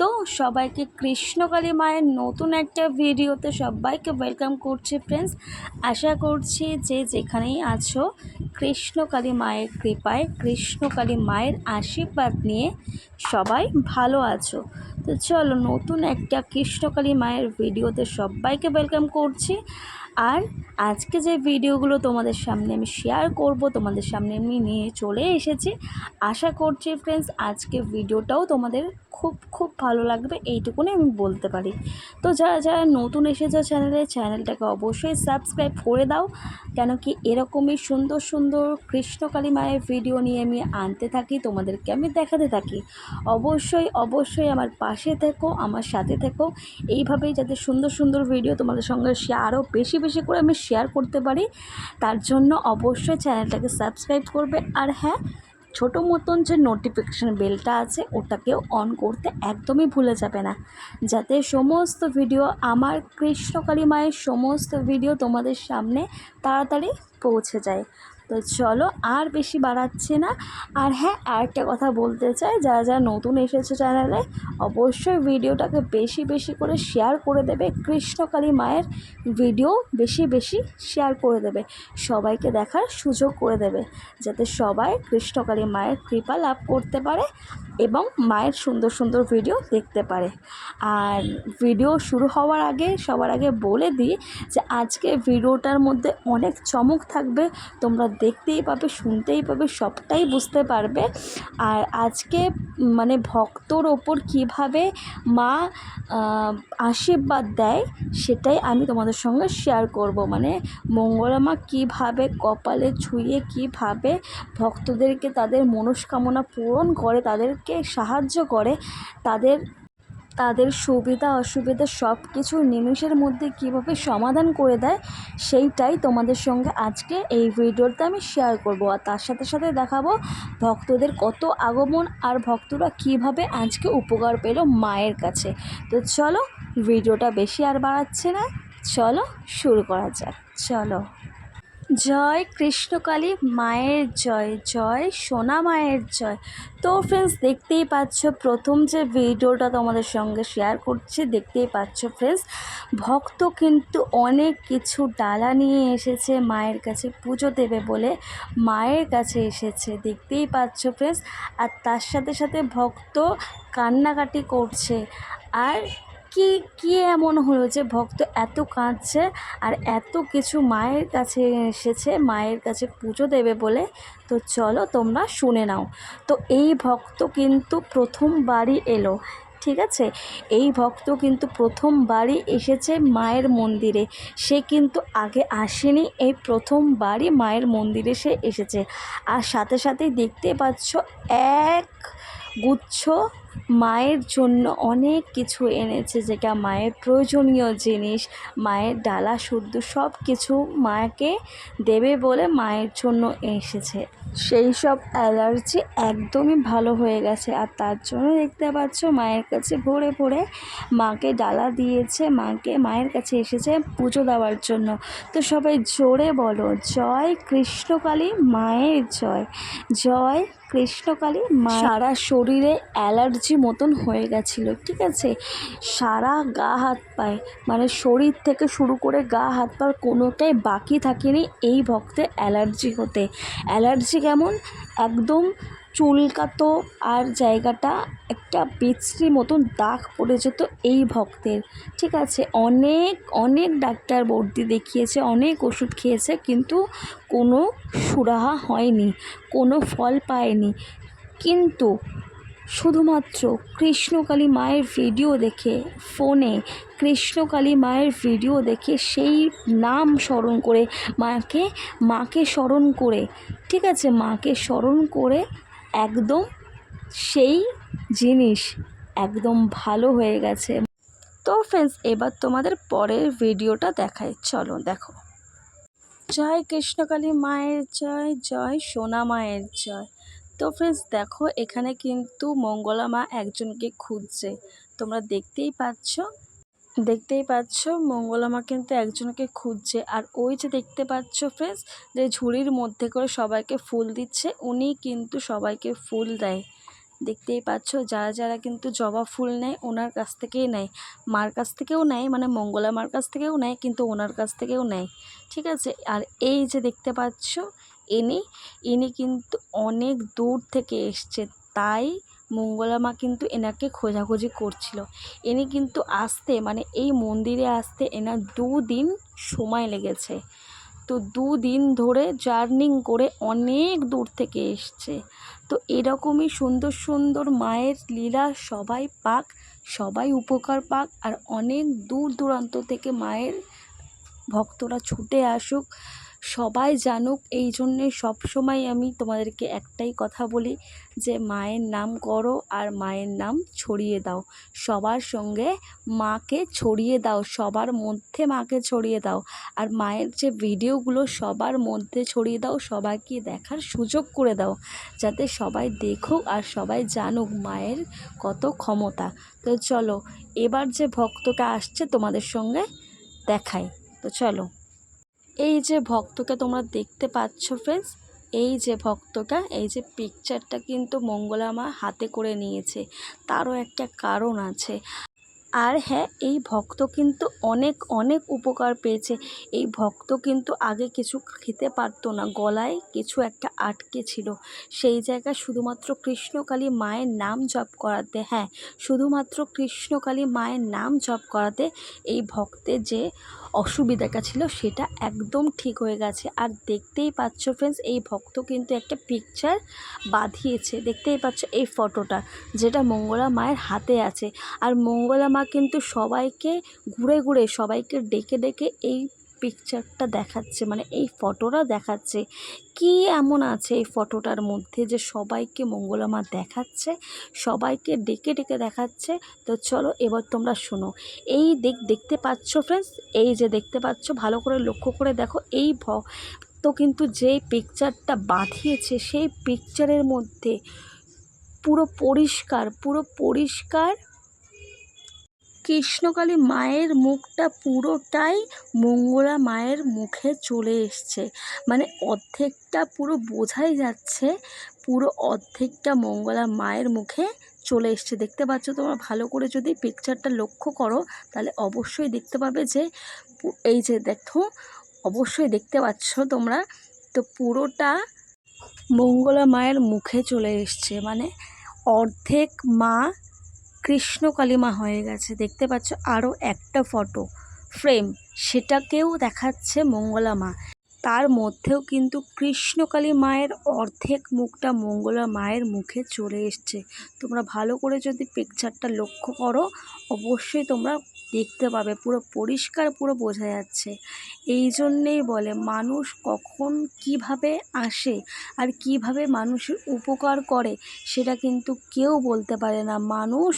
তো সবাইকে কৃষ্ণকালী মায়ের নতুন একটা ভিডিওতে সবাইকে ওয়েলকাম করছি ফ্রেন্ডস আশা করছি যে যেখানেই আছো, কৃষ্ণকালী মায়ের কৃপায়, কৃষ্ণকালী মায়ের আশীর্বাদ নিয়ে সবাই ভালো আছো। তো চলো নতুন একটা কৃষ্ণকালী মায়ের ভিডিওতে সবাইকে ওয়েলকাম করছি। আর আজকে যে ভিডিওগুলো তোমাদের সামনে আমি শেয়ার করব, তোমাদের সামনে আমি নিয়ে চলে এসেছি। আশা করছি ফ্রেন্ডস আজকে ভিডিওটাও তোমাদের খুব খুব ভালো লাগবে, এইটুকুনি আমি বলতে পারি। তো যারা যারা নতুন এসেছ চ্যানেলে, চ্যানেলটাকে অবশ্যই সাবস্ক্রাইব করে দাও কেন কি এরকমই সুন্দর সুন্দর কৃষ্ণকালী মায়ের ভিডিও নিয়ে আমি আনতে থাকি, তোমাদেরকে আমি দেখাতে থাকি। অবশ্যই অবশ্যই আমার পাশে থেকো, আমার সাথে থেকো। এইভাবেই যাতে সুন্দর সুন্দর ভিডিও তোমাদের সঙ্গে আরও বেশি বেশি করে আমি শেয়ার করতে পারি। তার জন্য অবশ্যই চ্যানেলটাকে সাবস্ক্রাইব করবে। আর হ্যাঁ ছোটো মতন যে নোটিফিকেশান বেলটা আছে, ওটাকেও অন করতে একদমই ভুলে যাবে না। যাতে সমস্ত ভিডিও আমার কৃষ্ণকালী মায়ের সমস্ত ভিডিও তোমাদের সামনে তাড়াতাড়ি পৌঁছে যায়। তো চলো আর বেশি বাড়াচ্ছে না। আর হ্যাঁ আরেকটা কথা বলতে চাই, যারা যারা নতুন এসেছে চ্যানেলে অবশ্যই ভিডিওটাকে বেশি বেশি করে শেয়ার করে দেবে। কৃষ্ণকালী মায়ের ভিডিও বেশি বেশি শেয়ার করে দেবে। সবাইকে দেখার সুযোগ করে দেবে, যাতে সবাই কৃষ্ণকালী মায়ের কৃপা লাভ করতে পারে। এবং মায়ের সুন্দর সুন্দর ভিডিও দেখতে পারে। আর ভিডিও শুরু হওয়ার আগে, সবার আগে বলে দিই যে আজকে ভিডিওটার মধ্যে অনেক চমক থাকবে। তোমরা দেখতেই পাবে, শুনতেই পাবে, সবটাই বুঝতে পারবে। আর আজকে মানে ভক্তর ওপর কীভাবে মা আশীর্বাদ দেয়, সেটাই আমি তোমাদের সঙ্গে শেয়ার করব। মানে মঙ্গলা মা কীভাবে কপালে ছুঁয়ে, কীভাবে ভক্তদেরকে তাদের মনস্কামনা পূরণ করে, তাদেরকে সাহায্য করে, তাদের তাদের সুবিধা, অসুবিধা সব কিছু নিমিষের মধ্যে কীভাবে সমাধান করে দেয়, সেইটাই তোমাদের সঙ্গে আজকে এই ভিডিওতে আমি শেয়ার করব। আর তার সাথে সাথে দেখাবো ভক্তদের কত আগমন আর ভক্তরা কীভাবে আজকে উপকার পেল মায়ের কাছে। তো চলো, ভিডিওটা বেশি আর বাড়াচ্ছে না, চলো শুরু করা যাক, চলো। জয় কৃষ্ণকালী মায়ের জয় জয় সোনা মায়ের জয়। তো ফ্রেন্ডস দেখতেই পাচ্ছ, প্রথম যে ভিডিওটা তোমাদের সঙ্গে শেয়ার করছি, দেখতেই পাচ্ছ ফ্রেন্ডস ভক্ত কিন্তু অনেক কিছু ডালা নিয়ে এসেছে মায়ের কাছে, পুজো দেবে বলে মায়ের কাছে এসেছে, দেখতেই পাচ্ছ ফ্রেন্ডস আর তার সাথে সাথে ভক্ত কান্নাকাটি করছে। আর কি কি এমন হলো যে ভক্ত এত কাঁদছে আর এত কিছু মায়ের কাছে এসেছে, মায়ের কাছে পুজো দেবে বলে? তো চলো তোমরা শুনে নাও। তো এই ভক্ত কিন্তু প্রথমবারই এলো, ঠিক আছে? এই ভক্ত কিন্তু প্রথমবারই এসেছে মায়ের মন্দিরে। সে কিন্তু আগে আসেনি, এই প্রথমবারই মায়ের মন্দিরে সে এসেছে। আর সাথে সাথেই দেখতে পাচ্ছ এক গুচ্ছ মায়ের জন্য অনেক কিছু এনেছে, যেটা মায়ের প্রয়োজনীয় জিনিস, মায়ের ডালা শুদ্ধ সব কিছু মাকে দেবে বলে মায়ের জন্য এসেছে। সেই সব অ্যালার্জি একদমই ভালো হয়ে গেছে আর তার জন্য দেখতে পাচ্ছ মায়ের কাছে ভরে ভরে মাকে ডালা দিয়েছে, মাকে, মায়ের কাছে এসেছে পুজো দেওয়ার জন্য। তো সবাই জোরে বলো, জয় কৃষ্ণকালী মায়ের জয় জয় কৃষ্ণকালী সারা শরীরে অ্যালার্জি মতন হয়ে গেছিল, ঠিক আছে? সারা গা হাত পায়ে মানে শরীর থেকে শুরু করে গা হাত পার কোনোটাই বাকি থাকেনি এই ভক্তে অ্যালার্জি হতে। অ্যালার্জি কেমন? একদম চুলকাতো আর জায়গাটা একটা বিশ্রী মতন দাগ পড়ে যেত এই ভক্তের। ঠিক আছে, অনেক অনেক ডাক্তার বর্দি দেখিয়েছে, অনেক ওষুধ খেয়েছে, কিন্তু কোনো সুরাহা হয়নি, কোনো ফল পায়নি। কিন্তু শুধুমাত্র কৃষ্ণকালী মায়ের ভিডিও দেখে ফোনে, কৃষ্ণকালী মায়ের ভিডিও দেখে সেই নাম স্মরণ করে মাকে মাকে স্মরণ করে, ঠিক আছে, মাকে স্মরণ করে একদম সেই জিনিস একদম ভালো হয়ে গেছে। তো ফ্রেন্ডস এবার তোমাদের পরের ভিডিওটা দেখাই। চলো দেখো। জয় কৃষ্ণকালী মায়ের জয় জয় সোনা মায়ের জয়। তো ফ্রেন্ডস দেখো, এখানে কিন্তু মঙ্গলা মা একজনকে খুঁজছে। তোমরা দেখতেই পাচ্ছ দেখতেই পাচ্ছ মঙ্গলামা কিন্তু একজনকে খুঁজছে। আর ওই যে দেখতে পাচ্ছ ফ্রেন্ডস যে ঝুড়ির মধ্যে করে সবাইকে ফুল দিচ্ছে, উনি কিন্তু সবাইকে ফুল দেয়। দেখতেই পাচ্ছ, যারা যারা কিন্তু জবা ফুল নেয়, ওনার কাছ থেকেই নেয়। মার কাছ থেকেও নেয় মানে মঙ্গলা মার কাছ থেকেও নেয়, কিন্তু ওনার কাছ থেকেও নেয়। ঠিক আছে? আর এই যে দেখতে পাচ্ছ, ইনি ইনি কিন্তু অনেক দূর থেকে এসছে। তাই মঙ্গলা মা কিন্তু এনাকে খোঁজাখুঁজি করছিল। ইনি কিন্তু আসতে মানে এই মন্দিরে আসতে এনার দুদিন সময় লেগেছে। তো দুদিন ধরে জার্নিং করে অনেক দূর থেকে এসছে। তো এরকমই সুন্দর সুন্দর মায়ের লীলা সবাই পাক, সবাই উপকার পাক, আর অনেক দূর দূরান্ত থেকে মায়ের ভক্তরা ছুটে আসুক। সবাই জানুক, এই জন্যে সবসময় আমি তোমাদেরকে একটাই কথা বলি যে, মায়ের নাম করো আর মায়ের নাম ছড়িয়ে দাও। সবার সঙ্গে মাকে ছড়িয়ে দাও, সবার মধ্যে মাকে ছড়িয়ে দাও। আর মায়ের যে ভিডিওগুলো সবার মধ্যে ছড়িয়ে দাও, সবাইকে দেখার সুযোগ করে দাও, যাতে সবাই দেখুক আর সবাই জানুক মায়ের কত ক্ষমতা। তো চলো, এবার যে ভক্তটা আসছে তোমাদের সঙ্গে দেখাই। তো চলো। এই যে ভক্তকে তোমরা দেখতে পাচ্ছ ফ্রেন্ডস এই যে ভক্তটা, এই যে পিকচারটা কিন্তু মঙ্গলা মা হাতে করে নিয়েছে। তারও একটা কারণ আছে। আর হ্যাঁ এই ভক্ত কিন্তু অনেক অনেক উপকার পেয়েছে। এই ভক্ত কিন্তু আগে কিছু খেতে পারতো না। গলায় কিছু একটা আটকে ছিল। সেই জায়গায় শুধুমাত্র কৃষ্ণকালী মায়ের নাম জপ করাতে হ্যাঁ শুধুমাত্র কৃষ্ণকালী মায়ের নাম জপ করাতে এই ভক্তের যে অসুবিধাটা ছিল সেটা একদম ঠিক হয়ে গেছে। আর দেখতেই পাচ্ছ ফ্রেন্ডস এই ভক্ত কিন্তু একটা পিকচার বাঁধিয়েছে। দেখতেই পাচ্ছ এই ফটোটা যেটা মঙ্গলা মায়ের হাতে আছে। আর মঙ্গলা মা কিন্তু সবাইকে ঘুরে ঘুরে, সবাইকে ডেকে ডেকে এই পিকচারটা দেখাচ্ছে মানে এই ফটোটা দেখাচ্ছে, কি এমন আছে এই ফটোটার মধ্যে যে সবাইকে মঙ্গলা মা দেখাচ্ছে, সবাইকে ডেকে ডেকে দেখাচ্ছে? তো চলো এবার তোমরা শোনো। এই দেখ, দেখতে পাচ্ছ ফ্রেন্ডস এই যে দেখতে পাচ্ছ, ভালো করে লক্ষ্য করে দেখো, এই ভ, তো কিন্তু যেই পিকচারটা বাঁধিয়েছে, সেই পিকচারের মধ্যে পুরো পরিষ্কার পুরো পরিষ্কার কৃষ্ণকালী মায়ের মুখটা পুরোটাই মঙ্গলা মায়ের মুখে চলে এসছে। মানে অর্ধেকটা পুরো বোঝাই যাচ্ছে, পুরো অর্ধেকটা মঙ্গলা মায়ের মুখে চলে এসছে। দেখতে পাচ্ছ তোমরা ভালো করে যদি পিকচারটা লক্ষ্য করো, তাহলে অবশ্যই দেখতে পাবে যে এই যে দেখো, অবশ্যই দেখতে পাচ্ছ তোমরা, তো পুরোটা মঙ্গলা মায়ের মুখে চলে এসছে। মানে অর্ধেক মা কৃষ্ণ কালিমা হয়ে গেছে। দেখতে পাচ্ছ আরও একটা ফটো ফ্রেম সেটাকেও দেখাচ্ছে মঙ্গলা মা। তার মধ্যেও কিন্তু কৃষ্ণকালী মায়ের অর্ধেক মুখটা মঙ্গলা মায়ের মুখে চলে এসছে। তোমরা ভালো করে যদি পিকচারটা লক্ষ্য করো, অবশ্যই তোমরা দেখতে পাবে, পুরো পরিষ্কার, পুরো বোঝা যাচ্ছে। এই জন্যেই বলে, মানুষ কখন কীভাবে আসে আর কীভাবে মানুষের উপকার করে, সেটা কিন্তু কেউ বলতে পারে না। মানুষ,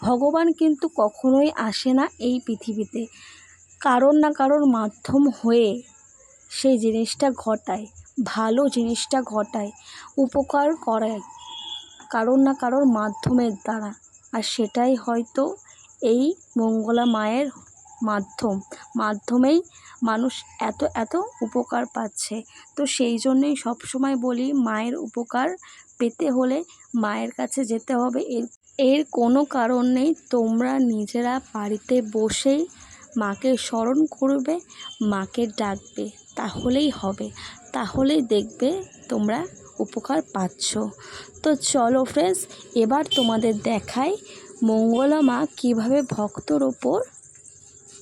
ভগবান কিন্তু কখনোই আসে না এই পৃথিবীতে। কারোর না কারোর মাধ্যম হয়ে সেই জিনিসটা ঘটায়, ভালো জিনিসটা ঘটায়, উপকার করায়, কারোর না কারোর মাধ্যমের দ্বারা। আর সেটাই হয়তো এই মঙ্গলা মায়ের মাধ্যম। মাধ্যমেই মানুষ এত এত উপকার পাচ্ছে। তো সেই জন্যই সবসময় বলি, মায়ের উপকার পেতে হলে মায়ের কাছে যেতে হবে। এর এর কোনো কারণ নেই। তোমরা নিজেরা বাড়িতে বসেই মাকে স্মরণ করবে, মাকে ডাকবে, তাহলেই হবে। তাহলেই দেখবে তোমরা উপকার পাচ্ছ। তো চলো ফ্রেন্ডস এবার তোমাদের দেখাই মঙ্গলা মা কীভাবে ভক্তর ওপর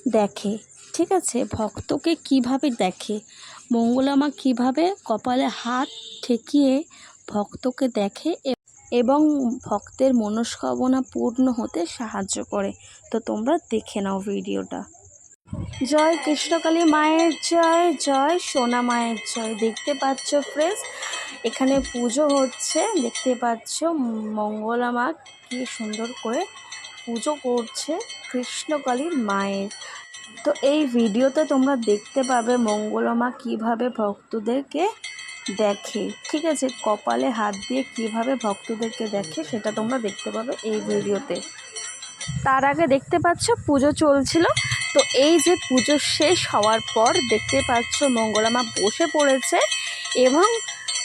দেখে? ঠিক আছে, ভক্তকে কীভাবে দেখে? মঙ্গলা মা কীভাবে কপালে হাত ঠেকিয়ে ভক্তকে দেখে এবং ভক্তের মনস্কামনা পূর্ণ হতে সাহায্য করে? তো তোমরা দেখে নাও ভিডিওটা। জয় কৃষ্ণকালী মায়ের জয় জয় সোনা মায়ের জয়। দেখতে পাচ্ছ ফ্রেন্ডস এখানে পুজো হচ্ছে। দেখতে পাচ্ছ মঙ্গলা মা কি সুন্দর করে পুজো করছে কৃষ্ণকালী মায়ের। তো এই ভিডিওতে তোমরা দেখতে পাবে মঙ্গলমা কীভাবে ভক্তদেরকে দেখে, ঠিক আছে? কপালে হাত দিয়ে কীভাবে ভক্তদেরকে দেখে সেটা তোমরা দেখতে পাবে এই ভিডিওতে। তার আগে দেখতে পাচ্ছ পুজো চলছিল। তো এই যে পুজো শেষ হওয়ার পর দেখতে পাচ্ছ মঙ্গলামা বসে পড়েছে এবং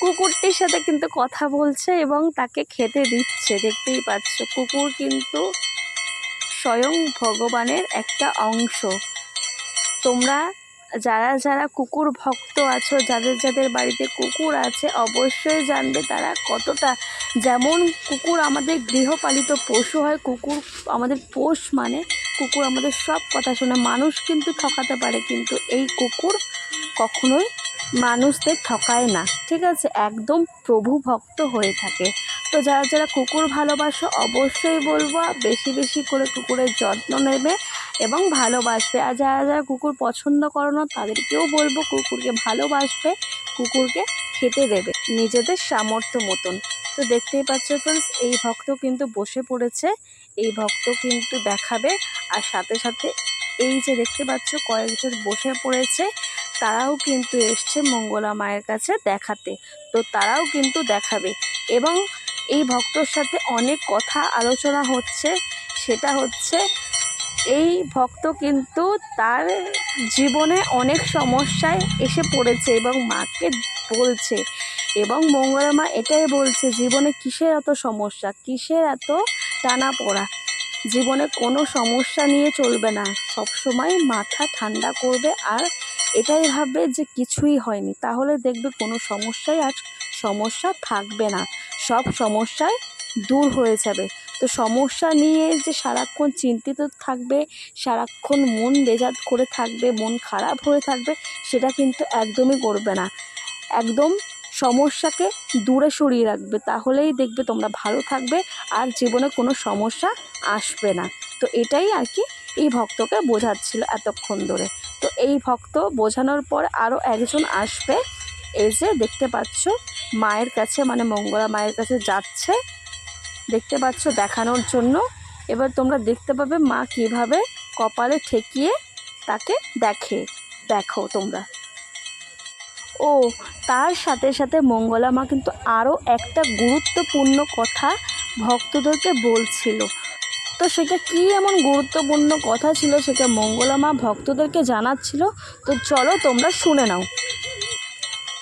কুকুরটির সাথে কিন্তু কথা বলছে এবং তাকে খেতে দিচ্ছে, দেখতেই পাচ্ছ। কুকুর কিন্তু স্বয়ং ভগবানের একটা অংশ। তোমরা যারা যারা কুকুর ভক্ত আছো, যাদের যাদের বাড়িতে কুকুর আছে, অবশ্যই জানবে তারা কতটা, যেমন কুকুর আমাদের গৃহপালিত পশু হয়, কুকুর আমাদের পোষ মানে কুকুর আমাদের সব কথা শোনে। মানুষ কিন্তু ঠকাতে পারে, কিন্তু এই কুকুর কখনোই মানুষদের ঠকায় না, ঠিক আছে? একদম প্রভু ভক্ত হয়ে থাকে। তো যারা যারা কুকুর ভালোবাসো, অবশ্যই বলব বেশি বেশি করে কুকুরের যত্ন নেবে এবং ভালোবাসবে। আর যারা যারা কুকুর পছন্দ করো না, তাদেরকেও বলব কুকুরকে ভালোবাসবে, কুকুরকে খেতে দেবে নিজেদের সামর্থ্য মতন। তো দেখতেই পাচ্ছ ফ্রেন্ডস এই ভক্ত কিন্তু বসে পড়েছে, এই ভক্ত কিন্তু দেখাবে। আর সাথে সাথে এই যে দেখতে পাচ্ছ, কয়েকজন বসে পড়েছে। তারাও কিন্তু এসছে মঙ্গলা মায়ের কাছে দেখাতে। তো তারাও কিন্তু দেখাবে। এবং এই ভক্তর সাথে অনেক কথা আলোচনা হচ্ছে। সেটা হচ্ছে, এই ভক্ত কিন্তু তার জীবনে অনেক সমস্যায় এসে পড়েছে এবং মাকে বলছে। এবং মঙ্গলা মা এটাই বলছে, জীবনে কিসের এত সমস্যা? কিসের এত টানা পড়া জীবনে কোনো সমস্যা নিয়ে চলবে না। সবসময় মাথা ঠান্ডা করবে আর এটাই ভাববে যে কিছুই হয়নি। তাহলে দেখবে কোনো সমস্যাই আজ সমস্যা থাকবে না। সব সমস্যায় দূর হয়ে যাবে। তো সমস্যা নিয়ে যে সারাক্ষণ চিন্তিত থাকবে, সারাক্ষণ মন বেজাত করে থাকবে, মন খারাপ হয়ে থাকবে, সেটা কিন্তু একদমই করবে না। একদম সমস্যাকে দূরে সরিয়ে রাখবে। তাহলেই দেখবে তোমরা ভালো থাকবে আর জীবনে কোনো সমস্যা আসবে না। তো এটাই আর কি এই ভক্তকে বোঝাচ্ছিল এতক্ষণ ধরে। তো এই ভক্ত বোঝানোর পর আরও একজন আসবে। এই যে দেখতে পাচ্ছ, মায়ের কাছে মানে মঙ্গলা মায়ের কাছে যাচ্ছে। দেখতে পাচ্ছ দেখানোর জন্য। এবার তোমরা দেখতে পাবে মা কীভাবে কপালে ঠেকিয়ে তাকে দেখে। দেখো তোমরা। ও, তার সাথে সাথে মঙ্গলা মা কিন্তু আরও একটা গুরুত্বপূর্ণ কথা ভক্তদেরকে বলছিল। তো সেটা কী এমন গুরুত্বপূর্ণ কথা ছিল সেটা মঙ্গলা মা ভক্তদেরকে জানাচ্ছিল? তো চলো তোমরা শুনে নাও।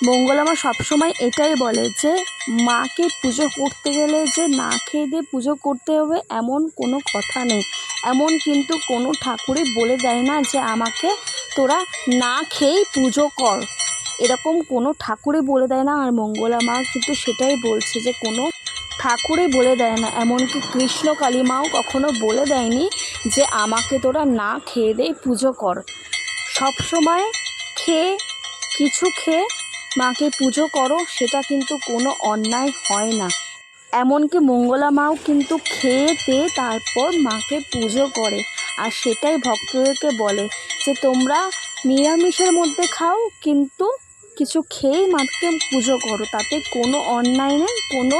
মঙ্গলা মা সবসময় এটাই বলে যে, মাকে পুজো করতে গেলে যে না খেয়ে দিয়ে পুজো করতে হবে এমন কোনো কথা নেই। এমন কিন্তু কোনো ঠাকুরই বলে দেয় না যে আমাকে তোরা না খেয়েই পুজো কর। এরকম কোনো ঠাকুরই বলে দেয় না। আর মঙ্গলা মা কিন্তু সেটাই বলছে যে কোনো ঠাকুরই বলে দেয় না, এমনকি কৃষ্ণ কালী মাও কখনো বলে দেয়নি যে আমাকে তোরা না খেয়ে দিয়ে পুজো কর। সব সময় খেয়ে কিছু খেয়ে মাকে পুজো করো, সেটা কিন্তু কোনো অন্যায় হয় না। এমনকি মঙ্গলা মাও কিন্তু খেয়ে দিয়ে তারপর মাকে পুজো করে, আর সেটাই ভক্তদেরকে বলে যে তোমরা নিরামিষের মধ্যে খাও, কিন্তু কিছু খেয়েই মাকে পুজো করো, তাতে কোনো অন্যায় নেই, কোনো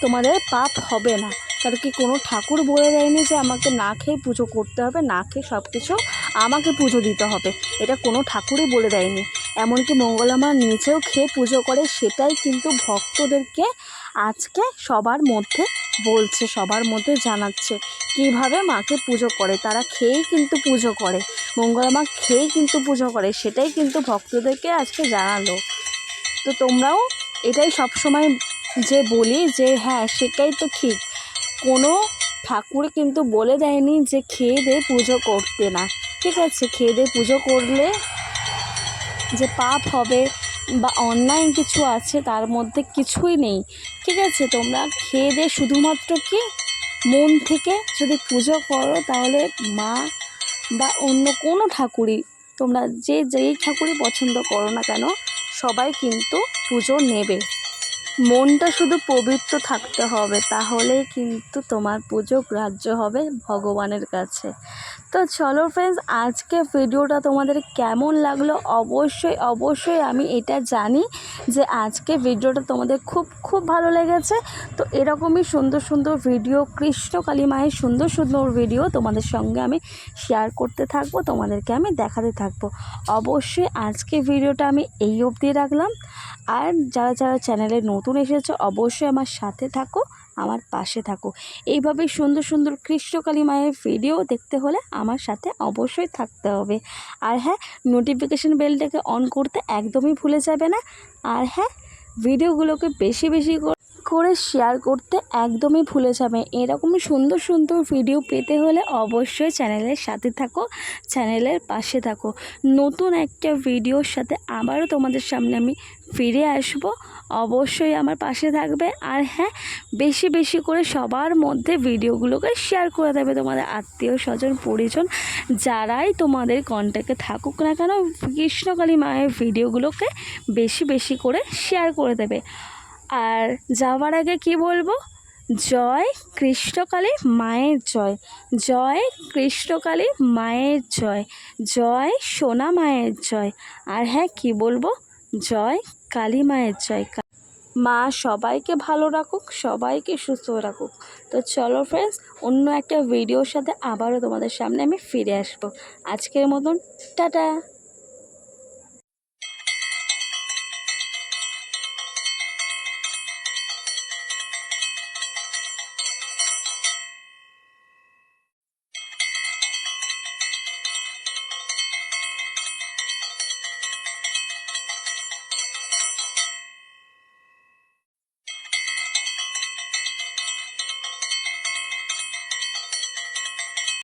তোমাদের পাপ হবে না। কারণ কি কোনো ঠাকুর বলে দেয়নি যে আমাকে না খেয়ে পুজো করতে হবে, না খেয়ে সব কিছু আমাকে পুজো দিতে হবে? এটা কোনো ঠাকুরই বলে দেয়নি। এমনকি মঙ্গলামা নিজেও খেয়ে পুজো করে, সেটাই কিন্তু ভক্তদেরকে আজকে সবার মধ্যে বলছে, সবার মধ্যে জানাচ্ছে। কীভাবে মাকে পুজো করে? তারা খেয়েই কিন্তু পুজো করে। মঙ্গলামা খেয়েই কিন্তু পুজো করে, সেটাই কিন্তু ভক্তদেরকে আজকে জানালো। তো তোমরাও এটাই সবসময় যে বলি যে হ্যাঁ সেটাই তো ঠিক। কোনো ঠাকুর কিন্তু বলে দেয়নি যে খেয়ে দিয়ে পুজো করতে না। ঠিক আছে, খেয়ে দিয়ে পুজো করলে যে পাপ হবে বা অন্যায় কিছু আছে, তার মধ্যে কিছুই নেই। ঠিক আছে, তোমরা খেয়ে দিয়ে শুধুমাত্র কি? মন থেকে যদি পুজো করো, তাহলে মা বা অন্য কোনো ঠাকুরই, তোমরা যে যেই ঠাকুরই পছন্দ করো না কেন, সবাই কিন্তু পুজো নেবে। মনটা শুধু পবিত্র থাকতে হবে, তাহলেই কিন্তু তোমার পুজো গ্রাহ্য হবে ভগবানের কাছে। তো চলো ফ্রেন্ডস আজকে ভিডিওটা তোমাদের কেমন লাগল? অবশ্যই অবশ্যই আমি এটা জানি যে আজকে ভিডিওটা তোমাদের খুব খুব ভালো লেগেছে। তো এরকমই সুন্দর সুন্দর ভিডিও কৃষ্ণ কালী মায়ের সুন্দর সুন্দর ভিডিও তোমাদের সঙ্গে আমি শেয়ার করতে থাকব, তোমাদেরকে আমি দেখাতে থাকব। অবশ্যই আজকে ভিডিওটা আমি এই অবধি রাখলাম। আর যারা যারা চ্যানেলে নতুন এসেছে, অবশ্যই আমার সাথে থাকো, আমার পাশে থাকো। এইভাবে সুন্দর সুন্দর কৃষ্ণকালী মায়ের ভিডিও দেখতে হলে আমার সাথে অবশ্যই থাকতে হবে। আর হ্যাঁ নোটিফিকেশান বেলটাকে অন করতে একদমই ভুলে যাবে না। আর হ্যাঁ ভিডিওগুলোকে বেশি বেশি করে শেয়ার করতে একদমই ভুলে যাবে। এরকমই সুন্দর সুন্দর ভিডিও পেতে হলে অবশ্যই চ্যানেলের সাথে থাকো চ্যানেলের পাশে থাকো। নতুন একটা ভিডিওর সাথে আবারও তোমাদের সামনে আমি ফিরে আসব। অবশ্যই আমার পাশে থাকবে। আর হ্যাঁ বেশি বেশি করে সবার মধ্যে ভিডিওগুলোকে শেয়ার করে দেবে তোমাদের আত্মীয় স্বজন, পরিজন, যারাই তোমাদের কন্ট্যাক্টে থাকুক না কেন, কৃষ্ণকালী মায়ের ভিডিওগুলোকে বেশি বেশি করে শেয়ার করে দেবে। আর যাওয়ার আগে কি বলব? জয় কৃষ্ণকালী মায়ের জয়। জয় কৃষ্ণকালী মায়ের জয়। জয় সোনা মায়ের জয়। আর হ্যাঁ কি বলব? জয় কালী মায়ের জয়। মা সবাইকে ভালো রাখুক, সবাইকে সুস্থ রাখুক। তো চলো ফ্রেন্ডস অন্য একটা ভিডিওর সাথে আবারও তোমাদের সামনে আমি ফিরে আসব। আজকের মতন, টাটা!